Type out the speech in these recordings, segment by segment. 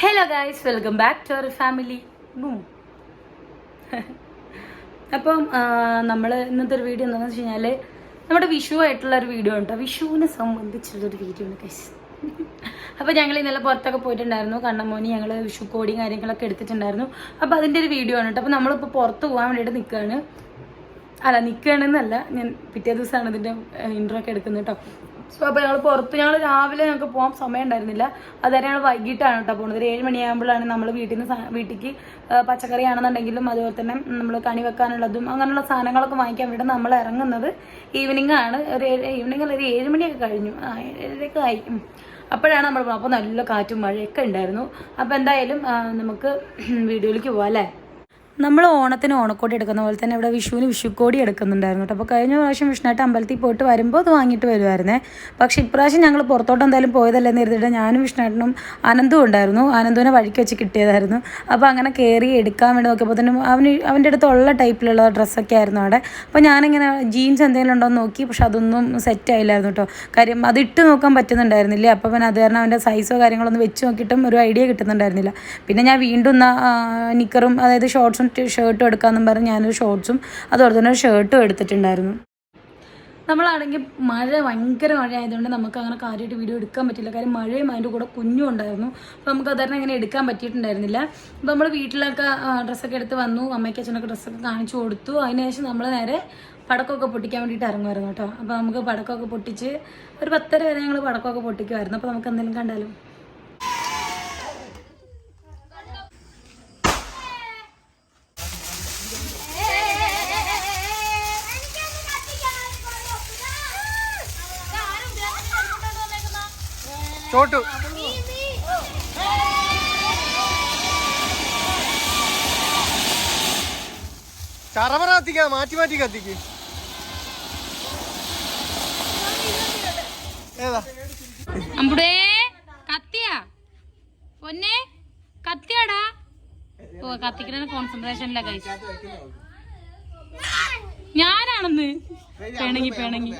Hello guys welcome back to our family അപ്പം നമ്മൾ ഇന്നത്തെ ഒരു വീഡിയോ എന്താണെന്ന് വെച്ച് കഴിഞ്ഞാൽ നമ്മുടെ വിഷു ആയിട്ടുള്ള ഒരു വീഡിയോ ഉണ്ട് വിഷുവിനെ സംബന്ധിച്ചുള്ളൊരു വീഡിയോ ഉണ്ട് ഗൈസ് അപ്പോൾ ഞങ്ങൾ ഇന്നലെ പുറത്തൊക്കെ പോയിട്ടുണ്ടായിരുന്നു. കണ്ണമോനി ഞങ്ങൾ വിഷു കോടിയും കാര്യങ്ങളൊക്കെ എടുത്തിട്ടുണ്ടായിരുന്നു. അപ്പോൾ അതിന്റെ ഒരു വീഡിയോ ആണ് കേട്ടോ അപ്പോൾ നമ്മളിപ്പോൾ പുറത്ത് പോകാൻ വേണ്ടിയിട്ട് നിൽക്കുകയാണ് അല്ല നിൽക്കുകയാണെന്നല്ല ഞാൻ പിറ്റേ ദിവസമാണ് ഇതിന്റെ ഇൻട്രോ ഒക്കെ എടുക്കുന്നത് കേട്ടോ സോ അപ്പോൾ ഞങ്ങൾ പുറത്ത് ഞങ്ങൾ രാവിലെ ഞങ്ങൾക്ക് പോകാൻ സമയം ഉണ്ടായിരുന്നില്ല അതുവരെ ഞങ്ങൾ വൈകിട്ടാണ് കേട്ടോ പോകുന്നത് ഒരു ഏഴ് മണിയാകുമ്പോഴാണ് നമ്മൾ വീട്ടിൽ നിന്ന് വീട്ടിലേക്ക് പച്ചക്കറി ആണെന്നുണ്ടെങ്കിലും അതുപോലെ തന്നെ നമ്മൾ കണി വെക്കാനുള്ളതും അങ്ങനെയുള്ള സാധനങ്ങളൊക്കെ വാങ്ങിക്കാൻ വേണ്ടി നമ്മൾ ഇറങ്ങുന്നത് ഈവനിങ് ആണ്. ഒരു ഈവനിങ് അല്ല ഒരു ഏഴ് മണിയൊക്കെ കഴിഞ്ഞു. ആ ഏഴരയൊക്കെ ആയി. അപ്പോഴാണ് നമ്മൾ അപ്പോൾ നല്ല കാറ്റും മഴയൊക്കെ ഉണ്ടായിരുന്നു. അപ്പോൾ എന്തായാലും നമുക്ക് വീഡിയോയിലേക്ക് പോകാം അല്ലേ? നമ്മൾ ഓണത്തിന് ഓണക്കോടി എടുക്കുന്ന പോലെ തന്നെ ഇവിടെ വിഷുവിന് വിഷുക്കോടി എടുക്കുന്നുണ്ടായിരുന്നു കേട്ടോ. അപ്പോൾ കഴിഞ്ഞ പ്രാവശ്യം വിഷ്ണുവായിട്ട് അമ്പലത്തിൽ പോയിട്ട് വരുമ്പോൾ അത് വാങ്ങിയിട്ട് വരുമായിരുന്നേ പക്ഷേ ഇപ്രാവശ്യം ഞങ്ങൾ പുറത്തോട്ട് എന്തായാലും പോയതല്ലെന്ന് കരുതിയിട്ട് ഞാനും വിഷ്ണുവേട്ടനും അനന്തും ഉണ്ടായിരുന്നു. അനന്തുവിനെ വഴിക്ക് വെച്ച് കിട്ടിയതായിരുന്നു. അപ്പോൾ അങ്ങനെ കയറി എടുക്കാൻ വേണ്ടി നോക്കിയപ്പോൾ തന്നെ അവന് അവന്റെ അടുത്തുള്ള ടൈപ്പിലുള്ള ഡ്രസ്സൊക്കെ ആയിരുന്നു അവിടെ. അപ്പോൾ ഞാനിങ്ങനെ ജീൻസ് എന്തെങ്കിലും ഉണ്ടോ എന്ന് നോക്കി. പക്ഷെ അതൊന്നും സെറ്റ് ആയില്ലായിരുന്നു കേട്ടോ. കാര്യം അത് ഇട്ട് നോക്കാൻ പറ്റുന്നുണ്ടായിരുന്നില്ല. അപ്പോൾ പിന്നെ അത് കാരണം അവന്റെ സൈസോ കാര്യങ്ങളൊന്നും വെച്ച് നോക്കിയിട്ടും ഒരു ഐഡിയ കിട്ടുന്നുണ്ടായിരുന്നില്ല. പിന്നെ ഞാൻ വീണ്ടും നിക്കറും അതായത് ഷോർട്സും ഷർട്ടും എടുക്കാമെന്നും പറഞ്ഞ് ഞാനൊരു ഷോർട്സും അതുപോലെ തന്നെ ഒരു ഷർട്ടും എടുത്തിട്ടുണ്ടായിരുന്നു. നമ്മളാണെങ്കിൽ മഴ ഭയങ്കര മഴ ആയതുകൊണ്ട് നമുക്ക് അങ്ങനെ കാര്യമായിട്ട് വീഡിയോ എടുക്കാൻ പറ്റില്ല. കാര്യം മഴയും അതിന്റെ കൂടെ കുഞ്ഞും ഉണ്ടായിരുന്നു. അപ്പോൾ നമുക്ക് അതായത് അങ്ങനെ എടുക്കാൻ പറ്റിയിട്ടുണ്ടായിരുന്നില്ല. അപ്പോൾ നമ്മൾ വീട്ടിലൊക്കെ ഡ്രസ്സൊക്കെ എടുത്ത് വന്നു. അമ്മയ്ക്ക് അച്ഛനൊക്കെ ഡ്രസ്സൊക്കെ കാണിച്ചു കൊടുത്തു. അതിനുശേഷം നമ്മൾ നേരെ പടക്കമൊക്കെ പൊട്ടിക്കാൻ വേണ്ടിയിട്ട് ഇറങ്ങുമായിരുന്നു കേട്ടോ. അപ്പോൾ നമുക്ക് പടക്കമൊക്കെ പൊട്ടിച്ച് ഒരു പത്തര വരെ ഞങ്ങൾ പടക്കമൊക്കെ പൊട്ടിക്കുമായിരുന്നു. അപ്പോൾ നമുക്ക് എന്തെങ്കിലും കണ്ടാലും? ചറപറ കത്തിക്ക മാറ്റി മാറ്റി കത്തിക്ക്. ഏതാ? അമ്പുടേ കത്തിയാ? പൊന്നെ കത്തിയാടാ? ഓ കത്തിക്കുന്ന കോൺസെൻട്രേഷനില്ല ഞാനാണെന്ന്. പേണങ്ങി പേണങ്ങി.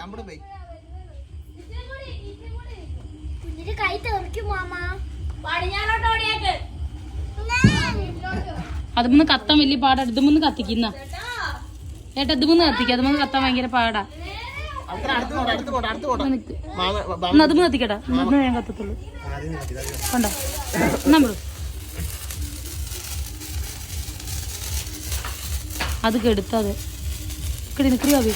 മാമ. അതുമൊന്ന് കത്താൻ വലിയ പാടാ. ഇതുമൊന്ന് കത്തിക്കുന്ന ഏട്ടാ ഇതുമൊന്ന് കത്തിക്ക അതുമൊന്ന് കത്താൻ ഭയങ്കര പാടാ. എന്നാ അതുമൊന്ന് കത്തിക്കട്ടാ ഇന്ന് ഞാൻ കത്തത്തുള്ളൂ. കണ്ടോ? നമ്മൾ അത് കെടുത്തത് ഇക്കടി നിക്കറി അഭി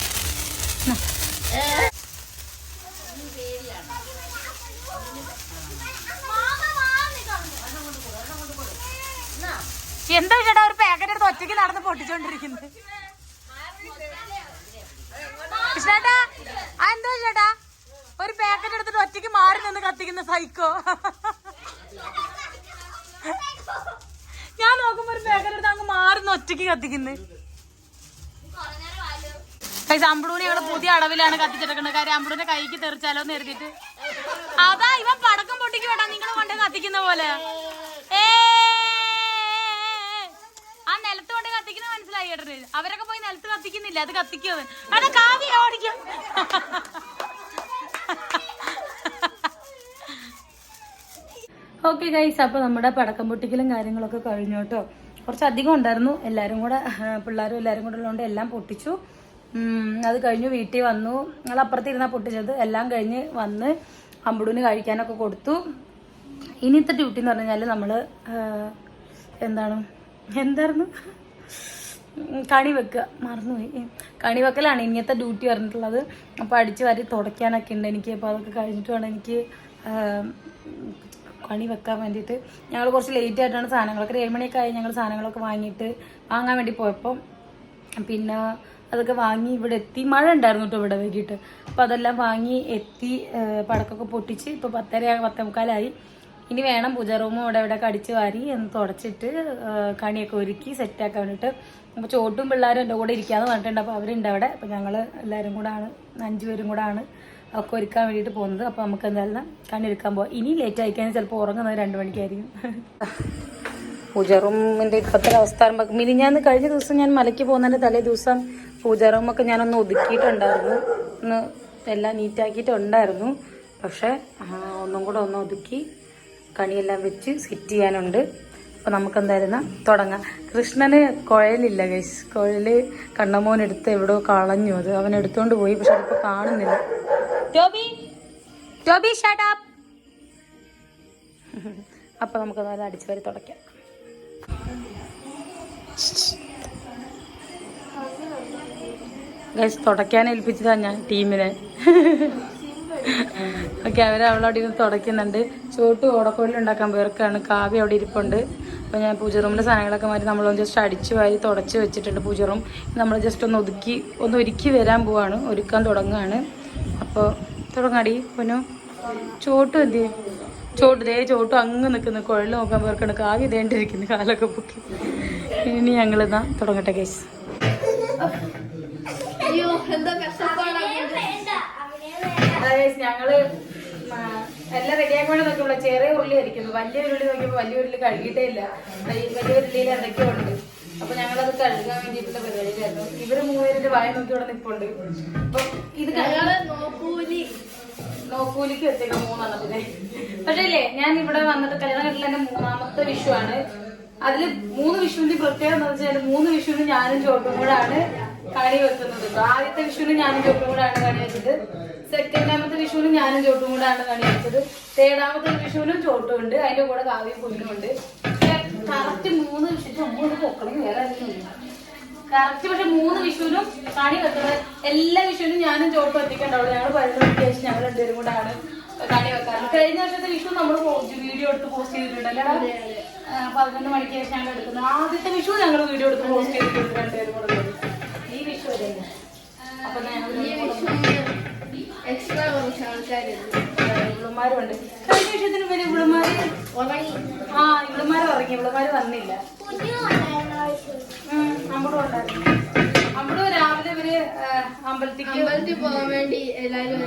എന്താ ചേട്ടാ ഒരു പാക്കറ്റ് എടുത്ത് ഒറ്റയ്ക്ക് നടന്ന് പൊട്ടിച്ചോണ്ടിരിക്കുന്നത് കൃഷ്ണേട്ടാ എന്തോ ചേട്ടാ? ഒരു പാക്കറ്റ് എടുത്തിട്ട് ഒറ്റയ്ക്ക് മാറി നിന്ന് കത്തിക്കുന്ന സൈക്കോ ഞാൻ നോക്കുമ്പോ ഒരു പാക്കറ്റ് എടുത്ത് അങ്ങ് മാറുന്ന ഒറ്റയ്ക്ക് കത്തിക്കുന്നത് അമ്പളൂണി ഇവിടെ പുതിയ അടവിലാണ് കത്തിച്ചെടുക്കുന്നത്. കാര്യം അമ്പളൂന്റെ കൈക്ക് തെറിച്ചാലോ എന്ന് കരുതിയിട്ട്. അതാ ഇവൻ പടക്കം പൊട്ടിക്ക് വേണ്ട നിങ്ങൾ കൊണ്ട് കത്തിക്കുന്ന പോലെ ഏ ആ നിലത്ത് കൊണ്ട് ഏട്ടന് അവരൊക്കെ പോയി നിലത്ത് കത്തിക്കുന്നില്ല? അത് കത്തിക്കും അവൻ. അവിടെ കാവി ഓടിക്കും ഓക്കെ ഗൈസ് അപ്പോൾ നമ്മുടെ പടക്കം പൊട്ടിക്കലും കാര്യങ്ങളൊക്കെ കഴിഞ്ഞു കേട്ടോ. കുറച്ചധികം ഉണ്ടായിരുന്നു. എല്ലാവരും കൂടെ പിള്ളേരും എല്ലാവരും കൂടെ ഉള്ളതുകൊണ്ട് എല്ലാം പൊട്ടിച്ചു. അത് കഴിഞ്ഞു വീട്ടിൽ വന്നു. ഞങ്ങൾ അപ്പുറത്തിരുന്ന പൊട്ടിച്ചത്. എല്ലാം കഴിഞ്ഞ് വന്ന് അമ്പുടിന് കഴിക്കാനൊക്കെ കൊടുത്തു. ഇനിത്തെ ഡ്യൂട്ടി എന്ന് പറഞ്ഞാൽ നമ്മൾ എന്താണ്? എന്തായിരുന്നു? കണി വെക്കുക മറന്നുപോയി. കണി വെക്കലാണ് ഇങ്ങനത്തെ ഡ്യൂട്ടി പറഞ്ഞിട്ടുള്ളത്. അപ്പോൾ അടിച്ച് വാരി തുടയ്ക്കാനൊക്കെ ഉണ്ട് എനിക്ക്. അപ്പോൾ അതൊക്കെ കഴിഞ്ഞിട്ട് വേണം എനിക്ക് കണി വെക്കാൻ വേണ്ടിയിട്ട്. ഞങ്ങൾ കുറച്ച് ലേറ്റ് ആയിട്ടാണ് സാധനങ്ങളൊക്കെ. ഒരു ഏഴുമണിയൊക്കെ ആയി ഞങ്ങൾ സാധനങ്ങളൊക്കെ വാങ്ങിയിട്ട് വാങ്ങാൻ വേണ്ടി പോയപ്പോൾ പിന്നെ അതൊക്കെ വാങ്ങി ഇവിടെ എത്തി. മഴ ഉണ്ടായിരുന്നു കേട്ടോ ഇവിടെ വൈകിട്ട്. അപ്പോൾ അതെല്ലാം വാങ്ങി എത്തി പടക്കൊക്കെ പൊട്ടിച്ച് ഇപ്പോൾ പത്തര പത്തേ മുക്കാലായി ഇനി വേണം പൂജ റൂമും ഇവിടെ ഇവിടെ അടിച്ച് വാരി ഒന്ന് തുടച്ചിട്ട് കണിയൊക്കെ ഒരുക്കി സെറ്റാക്കാൻ വേണ്ടിയിട്ട്. അപ്പോൾ ചോട്ടും പിള്ളേരും എന്റെ കൂടെ ഇരിക്കാമെന്ന് പറഞ്ഞിട്ടുണ്ട്. അപ്പോൾ അവരുണ്ട് അവിടെ. അപ്പോൾ ഞങ്ങൾ എല്ലാവരും കൂടാണ്. അഞ്ച് പേരും കൂടാണ്. ഒക്കെ ഒരുക്കാൻ വേണ്ടിയിട്ട് പോകുന്നത്. അപ്പോൾ നമുക്ക് എന്തായാലും കണ്ണെടുക്കാൻ പോവാം. ഇനി ലേറ്റ് ആയിക്കാൻ ചിലപ്പോൾ ഉറങ്ങുന്നത് രണ്ട് മണിക്കായിരിക്കും. പൂജ റൂമിന്റെ ഇപ്പോഴത്തെ അവസ്ഥ പറയുമ്പോൾ മിനിഞ്ഞാന്ന് കഴിഞ്ഞ ദിവസം ഞാൻ മലയ്ക്ക് പോകുന്നതിന്റെ തലേ ദിവസം പൂജ റൂമൊക്കെ ഞാനൊന്ന് ഒതുക്കിയിട്ടുണ്ടായിരുന്നു. ഒന്ന് എല്ലാം നീറ്റാക്കിയിട്ടുണ്ടായിരുന്നു പക്ഷേ ഒന്നും കൂടെ ഒന്ന് ഒതുക്കി കണിയെല്ലാം വെച്ച് സെറ്റ് ചെയ്യാനുണ്ട്. അപ്പോൾ നമുക്ക് എന്തായിരുന്നു തുടങ്ങാം. കൃഷ്ണന് കുഴലില്ല ഗൈസ് കുഴൽ കണ്ണമോൻ എടുത്ത് എവിടെയോ കളഞ്ഞു. അത് അവൻ എടുത്തുകൊണ്ട് പോയി പക്ഷെ അതിപ്പോൾ കാണുന്നില്ല. Toby Toby up. അപ്പോൾ നമുക്ക് നല്ല അടിച്ചു വരി തുടയ്ക്കാം. ഗൈസ് തുടയ്ക്കാൻ ഏൽപ്പിച്ചതാണ് ഞാൻ ടീമിനെ. ഓക്കെ അവർ അവളവിടെ ഇരുന്ന് തുടയ്ക്കുന്നുണ്ട്. ചോട്ട് ഓടക്കോടിൽ ഉണ്ടാക്കാൻ പേർക്കാണ് കാവ്യ അവിടെ ഇരിപ്പുണ്ട്. അപ്പോൾ ഞാൻ പൂജ റൂമിന്റെ സാധനങ്ങളൊക്കെ മാറ്റി നമ്മളൊന്ന് ജസ്റ്റ് അടിച്ച് വാരി തുടച്ച് വെച്ചിട്ടുണ്ട് പൂജ റൂം നമ്മൾ ജസ്റ്റ് ഒന്ന് ഒതുക്കി ഒന്ന് ഒരുക്കി വരാൻ പോവാണ്. ഒരുക്കാൻ തുടങ്ങുകയാണ് അപ്പോൾ തുടങ്ങാടി പൊന്നു. ചോട്ടും എന്ത് ചെയ്യും? ചോട്ട് ദേ ചോട്ടും അങ്ങ് നിൽക്കുന്നു കുഴൽ നോക്കാൻ പേർക്കാണ് കാവ്യ ഇതേണ്ടിരിക്കുന്നു കാലൊക്കെ പൊക്കി. ഇനി ഞങ്ങളിതാ തുടങ്ങട്ടെ കേസ് ഞങ്ങൾ ആ, എല്ലാം റെഡിയാക്കാൻ നോക്കുമ്പോൾ ചെറിയ ഉരുളി അരിക്കുന്നു വലിയ ഉരുളി നോക്കിയപ്പോൾ വലിയ ഉരുളി കഴുകിയിട്ടേ ഇല്ല. വലിയ ഉരുളിയിൽ എന്തൊക്കെയോ ഉണ്ട്. അപ്പൊ ഞങ്ങളത് കഴുകാൻ വേണ്ടിയിട്ടുള്ള പരിപാടിയിലായിരുന്നു. ഇവർ മൂന്നുപേരുടെ വായ നോക്കി ഇവിടെ നിൽപ്പുണ്ട് അപ്പൊ ഇത് നോക്കൂലി. നോക്കൂലിക്ക് വെച്ചേക്കാം മൂന്നെണ്ണത്തിന്. പക്ഷേ അല്ലേ ഞാൻ ഇവിടെ വന്നിട്ട് കല്യാണം കണ്ടില്ല എന്റെ മൂന്നാമത്തെ വിഷു ആണ്. അതിൽ മൂന്ന് വിഷുവിന്റെ പ്രത്യേകത എന്ന് വെച്ചാൽ മൂന്ന് വിഷുവിന് ഞാനും ചോട്ടും കൂടാണ് കണി വെക്കുന്നത്. ആദ്യത്തെ വിഷുവിന് ഞാനും ചോട്ടും കൂടാണ് കണി വെച്ചത്. സെക്കൻഡാമത്തെ വിഷുവിന് ഞാനും ചോട്ടും കൂടാണ് കണി വെച്ചത് തേർഡാമത്തെ വിഷുവിനും ചോട്ടും ഉണ്ട്. അതിന്റെ കൂടെ കാവ്യം പുല്ലും ഉണ്ട്. കറക്റ്റ് മൂന്ന് വിഷു മൂന്ന് പൊക്കളയും വേറെ കറക്റ്റ് പക്ഷെ മൂന്ന് വിഷുവിനും കണി വെക്കുന്നത് എല്ലാ വിഷുവിനും ഞാനും ചോട്ടും എത്തിക്കണ്ടാവുള്ളൂ. ഞങ്ങൾ പതിനൊന്ന് ശേഷം ഞങ്ങൾ രണ്ടുപേരും കൂടാണ് കണി വെക്കാറ്. കഴിഞ്ഞ വർഷത്തെ വിഷു നമ്മൾ വീഡിയോ എടുത്ത് പോസ്റ്റ് ചെയ്തിട്ടുണ്ടല്ലോ പതിനൊന്ന് മണിക്ക് ശേഷം ഞങ്ങൾ എടുക്കുന്നത് ആദ്യത്തെ വിഷു ഞങ്ങൾ വീഡിയോ എടുത്ത് പോസ്റ്റ് ചെയ്തിട്ടുണ്ട് രണ്ടുപേരും കൂടെ. ഈ വിഷു അല്ലേ? അപ്പൊ ഞങ്ങൾ എക്സ്ട്രാ കുറച്ച് ആൾക്കാരുണ്ട്. ഇവിളുമാരുണ്ട്. കഴിഞ്ഞ വിഷയത്തിന് പേര് ഇവിളുമാര് ഉറങ്ങി. ആ ഇവിളുമാര് ഉറങ്ങി. ഇവിളുമാര് വന്നില്ല. അമ്മടും ഉണ്ടായിരുന്നു. അമ്മടും രാവിലെ ഇവർ അമ്പലത്തിൽ അമ്പലത്തിൽ പോകാൻ വേണ്ടി എല്ലാരും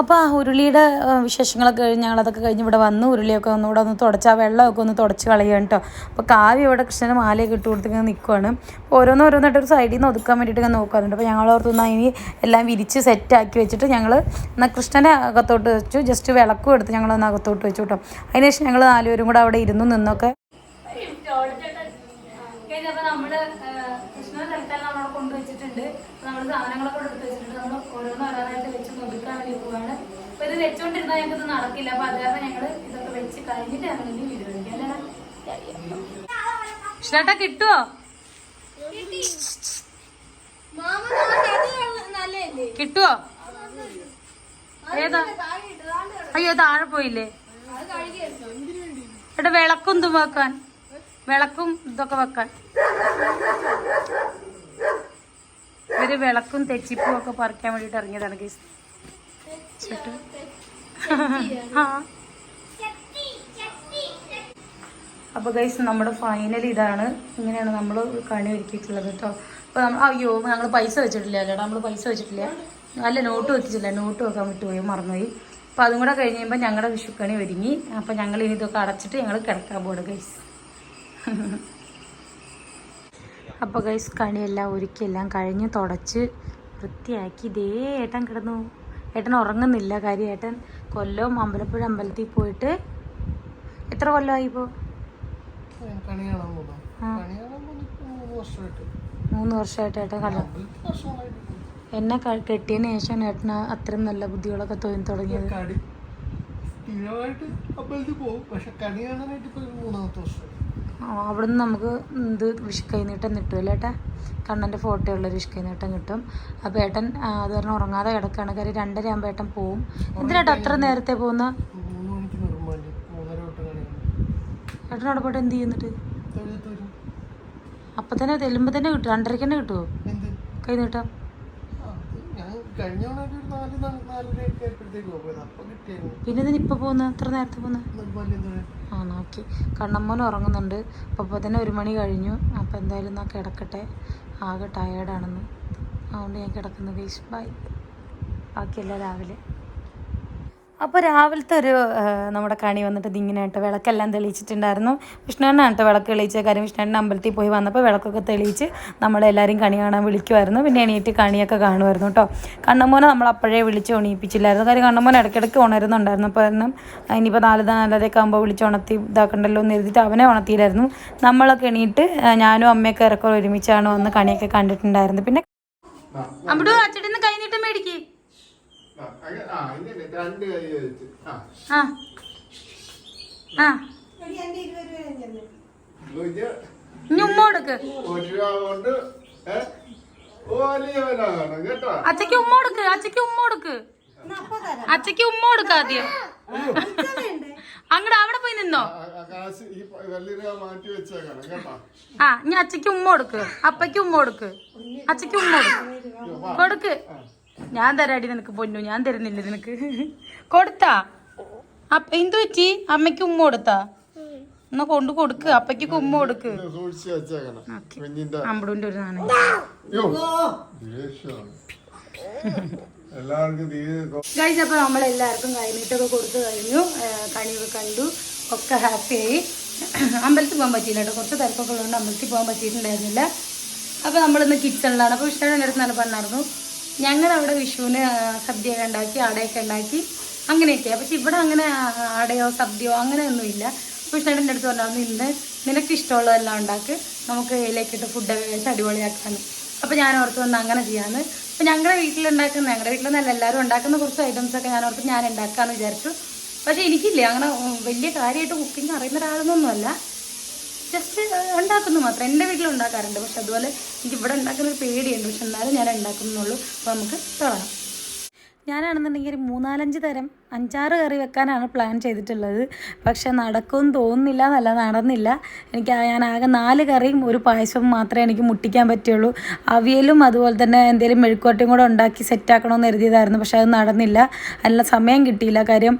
അപ്പോൾ ആ ഉരുളിയുടെ വിശേഷങ്ങളൊക്കെ കഴിഞ്ഞ് ഞങ്ങളതൊക്കെ കഴിഞ്ഞ് ഇവിടെ വന്നു ഉരുളിയൊക്കെ ഒന്നുകൂടെ ഒന്ന് തുടച്ച് ആ വെള്ളമൊക്കെ ഒന്ന് തുടച്ച് കളയുകയാണ് കേട്ടോ അപ്പോൾ കാവ്യ ഇവിടെ കൃഷ്ണന് മാലയൊക്കെ ഇട്ട് കൊടുത്ത് ഇങ്ങനെ നിൽക്കുവാണ് അപ്പോൾ ഓരോന്ന് ഓരോന്നായിട്ട് ഒരു സൈഡിൽ നിന്ന് ഒതുക്കാൻ വേണ്ടിയിട്ട് ഇങ്ങനെ നോക്കാറുണ്ട്. അപ്പോൾ ഞങ്ങൾ ഓർത്തുനിന്ന് ഇനി എല്ലാം വിരിച്ച് സെറ്റാക്കി വെച്ചിട്ട് ഞങ്ങൾ എന്നാൽ കൃഷ്ണനെ അകത്തോട്ട് വെച്ചു. ജസ്റ്റ് വിളക്കും എടുത്ത് ഞങ്ങൾ ഒന്ന് അകത്തോട്ട് വെച്ചു കേട്ടോ അതിനുശേഷം ഞങ്ങൾ നാലുപേരും കൂടെ അവിടെ ഇരുന്നു നിന്നൊക്കെ. നമ്മൾ കൃഷ്ണനെ തൽക്കാലം നമ്മളവിടെ കൊണ്ടുവച്ചിട്ടുണ്ട് നമ്മൾ സാധനങ്ങളൊക്കെ എടുത്ത് വെച്ചിട്ടുണ്ട്. നമ്മൾ ഓരോന്ന് ഓരോന്നായിട്ട് വെച്ച് ഒതുക്കാൻ വേണ്ടി പോവാണ്. അപ്പോൾ ഇത് വെച്ചോണ്ടിരുന്നാൽ ഞങ്ങൾക്ക് ഇത് നടക്കില്ല. അപ്പൊ അത് കാരണം ഞങ്ങൾ ഇതൊക്കെ വെച്ച് കഴിഞ്ഞിട്ട് ഞങ്ങൾ ഇനി വീട് കഴിക്കാം കിട്ടുവോ? കിട്ടുവോ ഏതാ? അയ്യോ താഴെ പോയില്ലേ? ഇവിടെ വിളക്കും ഇതും വെക്കാൻ. വിളക്കും ഇതൊക്കെ വെക്കാൻ. ഇവർ വിളക്കും തെച്ചിപ്പും ഒക്കെ പറിക്കാൻ വേണ്ടിട്ട് ഇറങ്ങിയതാണ് ഗീസ്. അപ്പോൾ ഗൈസ് നമ്മുടെ ഫൈനൽ ഇതാണ്. ഇങ്ങനെയാണ് നമ്മൾ കണി ഒരുക്കിയിട്ടുള്ളത് കേട്ടോ അപ്പോൾ അയ്യോ ഞങ്ങൾ പൈസ വെച്ചിട്ടില്ല ചേട്ടാ. നമ്മൾ പൈസ വെച്ചിട്ടില്ല. അല്ല നോട്ട് വെച്ചിട്ടില്ല. നോട്ട് വെക്കാൻ വിട്ടുപോയി മറന്നുപോയി. അപ്പോൾ അതും കൂടെ കഴിഞ്ഞ് കഴിയുമ്പോൾ ഞങ്ങളുടെ വിഷുക്കണി ഒരുങ്ങി. അപ്പോൾ ഞങ്ങൾ ഇനി ഇതൊക്കെ അടച്ചിട്ട് ഞങ്ങൾ കിടക്കാൻ പോകണം ഗൈസ്. അപ്പോൾ ഗൈസ് കണിയെല്ലാം ഒരുക്കിയെല്ലാം കഴിഞ്ഞ് തുടച്ച് വൃത്തിയാക്കി. ദേ ഏട്ടൻ കിടന്നു. ഏട്ടൻ ഉറങ്ങുന്നില്ല. കാര്യം ഏട്ടൻ കൊല്ലവും അമ്പലപ്പുഴ അമ്പലത്തിൽ പോയിട്ട് എത്ര കൊല്ലമായി ഇപ്പോൾ മൂന്ന്? വർഷമായിട്ട്. ഏട്ടൻ കല എന്നെ കെട്ടിയതിന് ശേഷം ഏട്ടന് അത്രയും നല്ല ബുദ്ധികളൊക്കെ തോന്നി തുടങ്ങിയത്. സ്ഥിരമായിട്ട് അമ്പലത്തിൽ പോകും. പക്ഷെ കണി കാണാനായിട്ട് ഇപ്പൊ മൂന്നാമത്തെ വർഷം ആ, നിന്ന് നമുക്ക് ഇത് വിഷുക്കൈനീട്ടം കിട്ടും കിട്ടുമല്ലോ ഏട്ടാ? കണ്ണന്റെ ഫോട്ടോ ഉള്ളൊരു വിഷുക്കൈ നീട്ടം കിട്ടും. അപ്പോൾ ഏട്ടൻ അത് പറഞ്ഞ ഉറങ്ങാതെ കിടക്കുകയാണ് കാര്യം രണ്ടര ആകുമ്പോൾ ഏട്ടൻ പോവും. എന്തിനാട്ടോ അത്ര നേരത്തെ പോകുന്ന? അവിടെ പോയിട്ട് എന്ത് ചെയ്യുന്നിട്ട്? അപ്പം തന്നെ തെല്ലുമ്പോൾ തന്നെ കിട്ടും രണ്ടരയ്ക്ക് തന്നെ കിട്ടുമോ എന്ത് കൈ നീട്ടം ആ, അത് ഞാൻ കഴിഞ്ഞ തവണ ഒരു നാല് നാ- നാലരയൊക്കെ ആയപ്പോഴത്തേക്ക് പോയത് അപ്പൊ കിട്ടിയായിരുന്നു പിന്നെ ഇതിന് ഇപ്പോൾ പോകുന്നത് എത്ര നേരത്തെ പോകുന്ന ആ നോക്കി. കണ്ണമ്മോൻ ഉറങ്ങുന്നുണ്ട്. അപ്പോൾ തന്നെ ഒരു മണി കഴിഞ്ഞു. അപ്പോൾ എന്തായാലും ഞാൻ കിടക്കട്ടെ. ആകെ ടയേർഡാണെന്ന് അതുകൊണ്ട് ഞാൻ കിടക്കുന്നു ഗൈസ് ബൈ ബാക്കിയെല്ലാം രാവിലെ. അപ്പോൾ രാവിലത്തെ ഒരു നമ്മുടെ കണി വന്നിട്ട് ഇതിങ്ങനെ കേട്ടോ വിളക്കെല്ലാം തെളിയിച്ചിട്ടുണ്ടായിരുന്നു. വിഷ്ണുണ്ണാണ് കേട്ടോ വിളക്ക് തെളിയിച്ച കാര്യം വിഷ്ണുണ്ണൻ അമ്പലത്തിൽ പോയി വന്നപ്പോൾ വിളക്കൊക്കെ തെളിയിച്ച് നമ്മളെല്ലാവരും കണി കാണാൻ വിളിക്കുമായിരുന്നു പിന്നെ എണീറ്റ് കണിയൊക്കെ കാണുമായിരുന്നു കേട്ടോ കണ്ണമ്മോനെ നമ്മൾ അപ്പോഴേ വിളിച്ച് ഉണീപ്പിച്ചില്ലായിരുന്നു. കാര്യം കണ്ണമ്മോൻ ഇടയ്ക്കിടയ്ക്ക് ഉണരുന്നുണ്ടായിരുന്നു. അപ്പോൾ കാരണം ഇനിയിപ്പോൾ നാല് നാലരയൊക്കെ ആകുമ്പോൾ വിളിച്ച് ഉണർത്തി ഇതാക്കണ്ടല്ലോ എന്ന് എഴുതിയിട്ട് അവനെ ഉണർത്തിയില്ലായിരുന്നു. നമ്മളൊക്കെ എണീറ്റ് ഞാനും അമ്മയൊക്കെ ഇറക്കം ഒരുമിച്ചാണ് വന്ന് കണിയൊക്കെ കണ്ടിട്ടുണ്ടായിരുന്നു. പിന്നെ അവിടെ അച്ചടിന്ന് കൈ നീട്ടം മേടിക്കേ. ആ, ഉമ്മ കൊടുക്ക്. അച്ഛക്ക് ഉമ്മ കൊടുക്ക് അച്ഛക്ക് ഉമ്മ കൊടുക്ക്. അച്ഛക്ക് ഉമ്മ കൊടുക്ക ആദ്യം. അങ്ങടെ അവിടെ പോയി നിന്നോ. ആ, ഞാൻ അച്ഛക്ക് ഉമ്മ കൊടുക്ക് അപ്പയ്ക്ക് ഉമ്മ കൊടുക്ക്. അച്ഛക്ക് ഉമ്മ കൊടുക്ക്. കൊടുക്ക്. ഞാൻ തരാടി നിനക്ക് പൊന്നു ഞാൻ തരുന്നില്ല നിനക്ക്. കൊടുത്താ? അപ്പ എന്തു പറ്റി? അമ്മയ്ക്ക് ഉമ്മ കൊടുത്താ? എന്നാ കൊണ്ട് കൊടുക്ക് അപ്പയ്ക്ക് ഉമ്മ കൊടുക്ക്. അമ്പടൂന്റെ ഒരു അപ്പൊ തീരെ ഗൈസ് അപ്പോൾ നമ്മളെല്ലാവർക്കും കൈനീട്ടൊക്കെ കൊടുത്തു കഴിഞ്ഞു. കണിയൊക്കെ കണ്ടു. ഒക്കെ ഹാപ്പിയായി. അമ്പലത്തിൽ പോകാൻ പറ്റിയില്ല കേട്ടോ. കുറച്ച് തിരക്കൊക്കെ ഉള്ളതുകൊണ്ട് അമ്പലത്തിൽ പോകാൻ പറ്റിയിട്ടുണ്ടായിരുന്നില്ല. അപ്പോൾ നമ്മളിന്ന് കിച്ചണിലാണ് അപ്പോൾ വിഷ്ണുടെ എന്റെ അടുത്ത് നല്ല പറഞ്ഞായിരുന്നു ഞങ്ങൾ അവിടെ വിഷുവിന് സദ്യയൊക്കെ ഉണ്ടാക്കി അടയൊക്കെ ഉണ്ടാക്കി അങ്ങനെയൊക്കെ പക്ഷെ ഇവിടെ അങ്ങനെ അടയോ സദ്യയോ അങ്ങനെയൊന്നുമില്ല. ഇല്ല എന്റെ അടുത്ത് പറഞ്ഞു ഇന്ന് നിനക്ക് ഇഷ്ടമുള്ളതെല്ലാം ഉണ്ടാക്കി. നമുക്ക് ഇതിലേക്കിട്ട് ഫുഡൊക്കെ കഴിച്ച് അടിപൊളിയാക്കാന്ന്. അപ്പോൾ ഞാൻ ഓർത്ത് വന്ന് അങ്ങനെ ചെയ്യാന്ന്. അപ്പോൾ ഞങ്ങളുടെ വീട്ടിലുണ്ടാക്കുന്ന ഞങ്ങളുടെ വീട്ടിലൊന്നല്ല എല്ലാവരും ഉണ്ടാക്കുന്ന കുറച്ച് ഐറ്റംസ് ഒക്കെ ഞാൻ ഓർത്ത് ഞാൻ ഉണ്ടാക്കാമെന്ന് വിചാരിച്ചു. പക്ഷേ എനിക്കില്ല അങ്ങനെ വലിയ കാര്യമായിട്ട് കുക്കിംഗ് അറിയുന്ന ഒരാളൊന്നുമല്ല ജസ്റ്റ് ഉണ്ടാക്കുന്നു മാത്രം. എന്റെ വീട്ടിൽ ഉണ്ടാക്കാറുണ്ട്. പക്ഷെ അതുപോലെ എനിക്ക് ഇവിടെ ഉണ്ടാക്കുന്ന ഒരു പേടിയുണ്ട്. പക്ഷെ എന്നാലും ഞാൻ ഉണ്ടാക്കുന്നുള്ളൂ. അപ്പോൾ നമുക്ക് തുടങ്ങാം. ഞാനാണെന്നുണ്ടെങ്കിൽ ഒരു മൂന്നാലഞ്ച് തരം അഞ്ചാറ് കറി വെക്കാനാണ് പ്ലാൻ ചെയ്തിട്ടുള്ളത്. പക്ഷെ നടക്കുമെന്ന് തോന്നുന്നില്ല എന്നല്ല നടന്നില്ല. എനിക്ക് ഞാൻ ആകെ നാല് കറിയും ഒരു പായസവും മാത്രമേ എനിക്ക് മുട്ടിക്കാൻ പറ്റുള്ളൂ. അവിയലും അതുപോലെ തന്നെ എന്തെങ്കിലും മെഴുക്കോട്ടയും കൂടെ ഉണ്ടാക്കി സെറ്റാക്കണമെന്ന് കരുതിയതായിരുന്നു പക്ഷെ അത് നടന്നില്ല. അല്ല സമയം കിട്ടിയില്ല. കാര്യം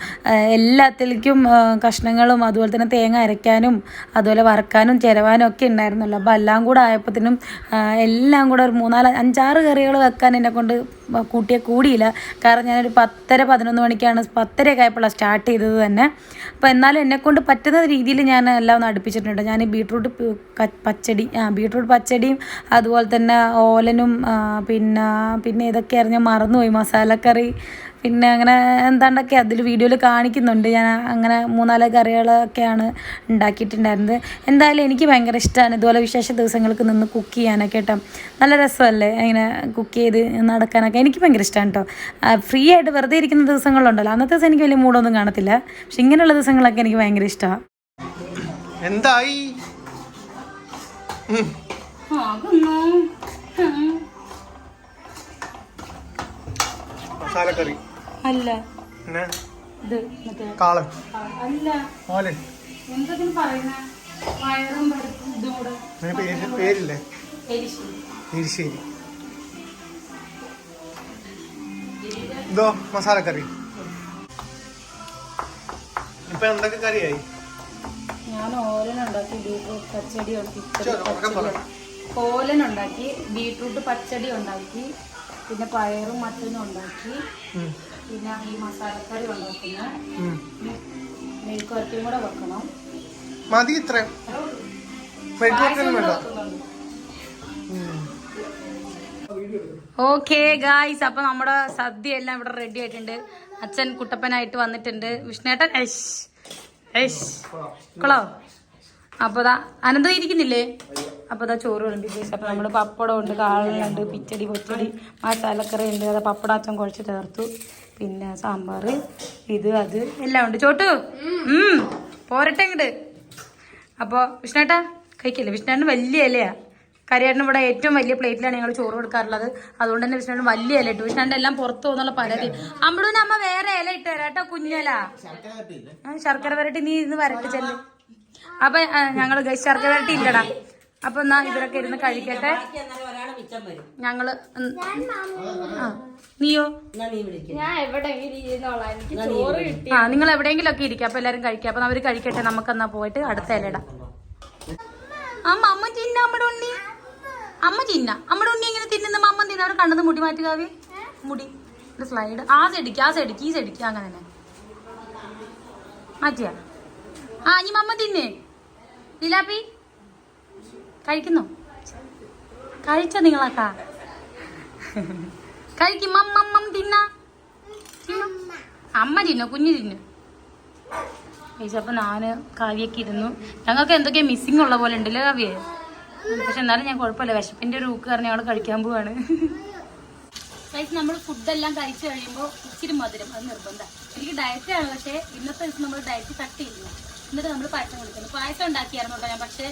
എല്ലാത്തിലേക്കും കഷ്ണങ്ങളും അതുപോലെ തന്നെ തേങ്ങ അരയ്ക്കാനും അതുപോലെ വറക്കാനും ചിരവാനും ഒക്കെ ഉണ്ടായിരുന്നല്ലോ. അപ്പോൾ എല്ലാം കൂടെ ആയപ്പോഴത്തേനും എല്ലാം കൂടെ ഒരു മൂന്നാൽ അഞ്ചാറ് കറികൾ വെക്കാൻ എന്നെ കൊണ്ട് കൂട്ടിയ കൂടിയില്ല. കാരണം ഞാനൊരു പത്തര പതിനൊന്ന് മണിക്കാണ് പത്തരയൊക്കെ ആയപ്പോഴാണ് സ്റ്റാർട്ട് ചെയ്തത് തന്നെ. അപ്പോൾ എന്നാലും എന്നെക്കൊണ്ട് പറ്റുന്ന രീതിയിൽ ഞാൻ എല്ലാം ഒന്ന് അടുപ്പിച്ചിട്ടുണ്ട്. ഞാൻ ബീട്രൂട്ട് പച്ചടി ആ ബീട്രൂട്ട് പച്ചടിയും അതുപോലെ തന്നെ ഓലനും പിന്നെ പിന്നെ ഇതൊക്കെ അറിഞ്ഞാൽ മറന്നുപോയി. മസാലക്കറി പിന്നെ അങ്ങനെ എന്താണ്ടൊക്കെ അതിൽ വീഡിയോയിൽ കാണിക്കുന്നുണ്ട്. ഞാൻ അങ്ങനെ മൂന്നാൽ കറികളൊക്കെയാണ് ഉണ്ടാക്കിയിട്ടുണ്ടായിരുന്നത്. എന്തായാലും എനിക്ക് ഭയങ്കര ഇഷ്ടമാണ് ഇതുപോലെ വിശേഷ ദിവസങ്ങൾക്ക് നിന്ന് കുക്ക് ചെയ്യാനൊക്കെ കേട്ടോ. നല്ല രസമല്ലേ അങ്ങനെ കുക്ക് ചെയ്ത് നടക്കാനൊക്കെ. എനിക്ക് ഭയങ്കര ഇഷ്ടമാണ് കേട്ടോ. ഫ്രീ ആയിട്ട് വെറുതെ ഇരിക്കുന്ന ദിവസങ്ങളുണ്ടല്ലോ. അന്നത്തെ ദിവസം എനിക്ക് വലിയ മൂടൊന്നും കാണത്തില്ല. പക്ഷെ ഇങ്ങനെയുള്ള ദിവസങ്ങളൊക്കെ എനിക്ക് ഭയങ്കര ഇഷ്ടമാണ് എന്തായി? മസാലക്കറി. അല്ല. ഇത് മറ്റേ കാളൻ. അല്ല. ഓലൻ എന്തൊക്കെ പറയുന്ന? പരിപ്പും ഇതും കൂടെ. പേരില്ലേ? എരിശ്ശേരി ഇതോ മസാലക്കറി ഇപ്പൊ എന്തൊക്കെ കറിയായി? ഞാൻ ഓലനുണ്ടാക്കി ബീട്രൂട്ട് പച്ചടി. ഓലനുണ്ടാക്കി ബീട്രൂട്ട് പച്ചടി ഉണ്ടാക്കി. പിന്നെ പയറും മറ്റൊന്നും ഉണ്ടാക്കി. പിന്നെ ഈ മസാലക്കറി ഉണ്ടാക്കുന്നു മെഴുക്കുവരട്ടിയും കൂടെ വെക്കണം. മതി ഇത്ര. ഓക്കെ ഗായ്സ് അപ്പൊ നമ്മുടെ സദ്യ എല്ലാം ഇവിടെ റെഡി ആയിട്ടുണ്ട്. അച്ഛൻ കുട്ടപ്പനായിട്ട് വന്നിട്ടുണ്ട്. വിഷ്ണേട്ടൻ ഐഷ് ഐഷ് കൊളോ അപ്പൊ അനന്തം ഇരിക്കുന്നില്ലേ? അപ്പൊ ദാ ചോറ് വിളമ്പി ഗൈസ് അപ്പൊ നമ്മൾ പപ്പടം ഉണ്ട് കാളുണ്ട് പിച്ചടി പൊച്ചടി മസാലക്കറി ഉണ്ട് അതാ പപ്പടം അച്ഛൻ കുഴച്ച് ചേർത്തു. പിന്നെ സാമ്പാർ ഇത് അത് എല്ലാം ഉണ്ട്. ചോട്ടു പോരട്ടെ ഇങ്ങട്. അപ്പോൾ വിഷ്ണേട്ടാ കഴിക്കില്ല? വിഷ്ണേട്ടന് വലിയ ഇലയാ. കരിയേട്ടന് ഇവിടെ ഏറ്റവും വലിയ പ്ലേറ്റിലാണ് ഞങ്ങൾ ചോറ് കൊടുക്കാറുള്ളത്. അതുകൊണ്ട് തന്നെ വിഷ്ണേട്ടൻ വലിയ ഇല ഇട്ടു. വിഷ്ണേട്ടൻ എല്ലാം പുറത്തു പോകുന്നുള്ള പരാതി. അമ്മടൂന്ന് അമ്മ വേറെ ഇല ഇട്ട് തരാം കേട്ടോ കുഞ്ഞല. ശർക്കര വരട്ടി നീ ഇന്ന് വരട്ടി ചെല്ലു. അപ്പൊ ഞങ്ങൾ ശർക്കര വരട്ടി ഇല്ലടാ. അപ്പൊ എന്നാ ഇവരൊക്കെ ഇരുന്ന് കഴിക്കട്ടെ. ഞങ്ങൾ ആ നീയോ? ഞാൻ എവിടെയെങ്കിലും ഇരുന്നോളാം എനിക്ക് ചോറ് കിട്ടി. ആ നിങ്ങൾ എവിടെയെങ്കിലും ഒക്കെ ഇരിക്കുക അപ്പൊ എല്ലാരും കഴിക്കുക അപ്പൊ അവർ കഴിക്കട്ടെ. നമുക്കെന്നാ പോയിട്ട് അടുത്ത ഇലയിടാം. അമ്മ അമ്മ ചിന്ന അമ്മയുടെ ഉണ്ണി? അമ്മ ചിന്ന അമ്മയുടെ ഉണ്ണി എങ്ങനെ തിന്നുന്ന? അമ്മ തിന്ന അവിടെ കണ്ടത് മുടി മാറ്റുകാവി മുടി. സ്ലൈഡ് ആ സൈഡിക്ക് ആ സൈഡിക്ക് ഈ സൈഡിക്ക് അങ്ങനെ തന്നെ. മാറ്റിയാ? ആ ഇനി മമ്മ തിന്നേ. ലിലാപ്പി? കഴിക്കുന്നോ? കഴിച്ചോ നിങ്ങളാ കഴിക്കും. മമ്മ തിന്ന. അമ്മ തിന്നു? കുഞ്ഞു തിന്നു? കഴിച്ചപ്പോ ഞാൻ കാവ്യൊക്കെ ഇരുന്നു. ഞങ്ങൾക്ക് എന്തൊക്കെയോ മിസ്സിങ് ഉള്ള പോലെ ഉണ്ടല്ലേ കാവ്യ? പക്ഷെ എന്നാലും ഞാൻ കുഴപ്പമില്ല. വിശപ്പിന്റെ ഒരു ഊക്ക് കാരണം ഞങ്ങൾ കഴിക്കാൻ പോവാണ്. കഴിച്ച് നമ്മൾ ഫുഡെല്ലാം കഴിച്ചു കഴിയുമ്പോൾ ഇച്ചിരി മധുരം. അത് നിർബന്ധം. എനിക്ക് ഡയറ്റ് ആണ്. പക്ഷേ ഇന്നത്തെ ദിവസം നമ്മൾ ഡയറ്റ് കട്ട് ചെയ്യുന്നു എന്നിട്ട് നമ്മൾ പായസം കൊടുക്കുന്നു. പായസം ഉണ്ടാക്കിയായിരുന്നു കേട്ടോ ഞാൻ പക്ഷേ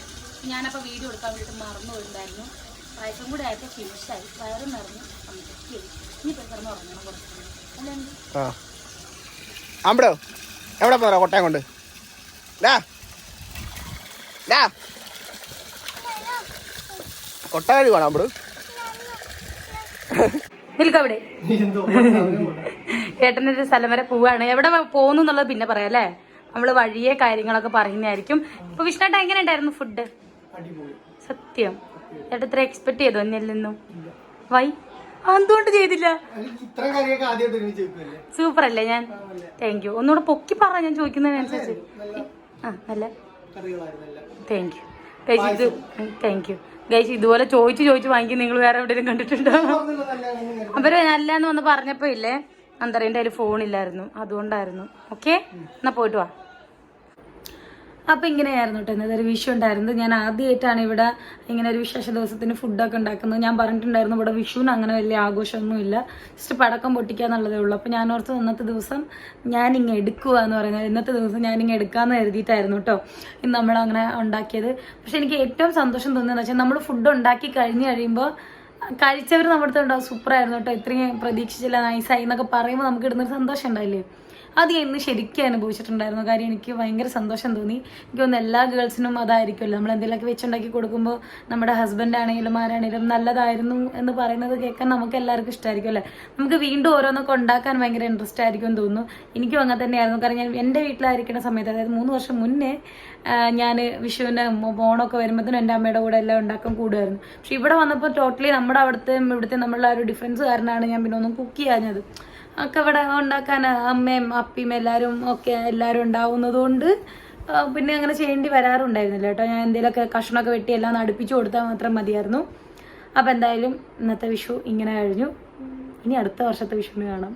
ഞാനപ്പോൾ വീഡിയോ എടുക്കാൻ വേണ്ടിയിട്ട് മറന്നു പോയിട്ടുണ്ടായിരുന്നു. പായസം കൂടെ ആയപ്പോൾ ഫിനിഷായി വയറും നിറഞ്ഞു നമുക്ക് ഇനിയിപ്പോൾ കിടന്ന് ഉറങ്ങണം കുറച്ച് എവിടെ പോരാ കൊട്ടയം കൊണ്ട്? ഡാ. ഡാ. കൊട്ടാരി വേണം അമ്പടു നിൽക്കവിടെ ഏട്ടനൊരു സ്ഥലം വരെ പോവാണ്. എവിടെ പോകുന്നു എന്നുള്ളത് പിന്നെ പറയാം അല്ലേ? നമ്മൾ വഴിയെ കാര്യങ്ങളൊക്കെ പറയുന്നതായിരിക്കും. ഇപ്പൊ വിഷ്ണുട്ട എങ്ങനെ ഉണ്ടായിരുന്നു ഫുഡ് സത്യം. ചേട്ടാ ഇത്ര എക്സ്പെക്ട് ചെയ്തു എന്നിൽ നിന്നും? വൈ. എന്തുകൊണ്ട് ചെയ്തില്ല? സൂപ്പർ അല്ലേ ഞാൻ? താങ്ക് യു ഒന്നുകൂടെ പൊക്കി പറ ഞാൻ ചോദിക്കുന്നതിനനുസരിച്ച്. ആ നല്ല. താങ്ക് യു ഗൈസ് ഇത് താങ്ക് യു ഗൈസ് ഇതുപോലെ ചോദിച്ച് ചോദിച്ച് വാങ്ങിക്കും. നിങ്ങൾ വേറെ എവിടെയെങ്കിലും കണ്ടിട്ടുണ്ടോ? അവർ എന്ന് വന്ന് പറഞ്ഞപ്പോ ഇല്ലേ? അന്തറിന്റെ അതിൽ ഫോണില്ലായിരുന്നു അതുകൊണ്ടായിരുന്നു. ഓക്കെ എന്നാ പോയിട്ട് വാ. അപ്പൊ ഇങ്ങനെയായിരുന്നു കേട്ടോ ഇന്നത്തെ വിഷു ഉണ്ടായിരുന്നത്. ഞാൻ ആദ്യമായിട്ടാണ് ഇവിടെ ഇങ്ങനെ ഒരു വിശേഷ ദിവസത്തിന് ഫുഡൊക്കെ ഉണ്ടാക്കുന്നത്. ഞാൻ പറഞ്ഞിട്ടുണ്ടായിരുന്നു ഇവിടെ വിഷുവിന് അങ്ങനെ വലിയ ആഘോഷമൊന്നുമില്ല. ജസ്റ്റ് പടക്കം പൊട്ടിക്കുക എന്നുള്ളതേ ഉള്ളൂ. അപ്പൊ ഞാൻ ഓർത്ത് ഇന്നത്തെ ദിവസം ഞാൻ ഇങ്ങ് എടുക്കുക എന്ന് പറയുന്നത്. ഇന്നത്തെ ദിവസം ഞാൻ ഇങ്ങ് എടുക്കാന്ന് കരുതിയിട്ടായിരുന്നു കേട്ടോ ഇന്ന് നമ്മൾ അങ്ങനെ ഉണ്ടാക്കിയത്. പക്ഷെ എനിക്ക് ഏറ്റവും സന്തോഷം തോന്നിയെന്ന് വെച്ചാൽ നമ്മൾ ഫുഡ് ഉണ്ടാക്കി കഴിഞ്ഞ് കഴിയുമ്പോൾ കഴിച്ചവർ നമ്മുടെ അടുത്ത് ഉണ്ടാവും സൂപ്പറായിരുന്നു കേട്ടോ ഇത്രയും പ്രതീക്ഷിച്ചില്ല. നൈസായി എന്നൊക്കെ പറയുമ്പോൾ നമുക്ക് ഇടുന്നൊരു സന്തോഷം ഉണ്ടായില്ലേ അത് ഞാൻ ഇന്ന് ശരിക്കും അനുഭവിച്ചിട്ടുണ്ടായിരുന്നു. കാര്യം എനിക്ക് ഭയങ്കര സന്തോഷം തോന്നി. എനിക്ക് തോന്നുന്നു എല്ലാ ഗേൾസിനും അതായിരിക്കുമല്ലോ. നമ്മൾ എന്തെങ്കിലുമൊക്കെ വെച്ചുണ്ടാക്കി കൊടുക്കുമ്പോൾ നമ്മുടെ ഹസ്ബൻഡ് ആണെങ്കിലും ആരാണെങ്കിലും നല്ലതായിരുന്നു എന്ന് പറയുന്നത് കേൾക്കാൻ നമുക്ക് എല്ലാവർക്കും ഇഷ്ടമായിരിക്കും അല്ലേ? നമുക്ക് വീണ്ടും ഓരോന്നൊക്കെ ഉണ്ടാക്കാൻ ഭയങ്കര ഇൻട്രസ്റ്റ് ആയിരിക്കും എന്ന് തോന്നുന്നു. എനിക്കും അങ്ങനെ തന്നെയായിരുന്നു. കാരണം ഞാൻ എന്റെ വീട്ടിലായിരിക്കുന്ന സമയത്ത് അതായത് മൂന്ന് വർഷം മുന്നേ ഞാൻ വിഷുവിന്റെ ഓണമൊക്കെ വരുമ്പോഴത്തേനും എന്റെ അമ്മയുടെ കൂടെ എല്ലാം ഉണ്ടാക്കാൻ കൂടുമായിരുന്നു. പക്ഷെ ഇവിടെ വന്നപ്പോൾ ടോട്ടലി നമ്മുടെ അവിടുത്തെ ഇവിടുത്തെ നമ്മളുടെ ആ ഒരു ഡിഫറൻസ് കാരണമാണ് ഞാൻ പിന്നെ ഒന്നും കുക്ക് ചെയ്യാഞ്ഞത്. ഒക്കെ ഇവിടെ ഉണ്ടാക്കാൻ അമ്മയും അപ്പിയും എല്ലാവരും ഒക്കെ എല്ലാവരും ഉണ്ടാവുന്നത് കൊണ്ട് പിന്നെ അങ്ങനെ ചെയ്യേണ്ടി വരാറുണ്ടായിരുന്നില്ല കേട്ടോ. ഞാൻ എന്തെങ്കിലുമൊക്കെ കഷ്ണമൊക്കെ വെട്ടി എല്ലാം അടുപ്പിച്ചു കൊടുത്താൽ മാത്രം മതിയായിരുന്നു. അപ്പം എന്തായാലും ഇന്നത്തെ വിഷു ഇങ്ങനെ കഴിഞ്ഞു. ഇനി അടുത്ത വർഷത്തെ വിഷുവിന് കാണാം.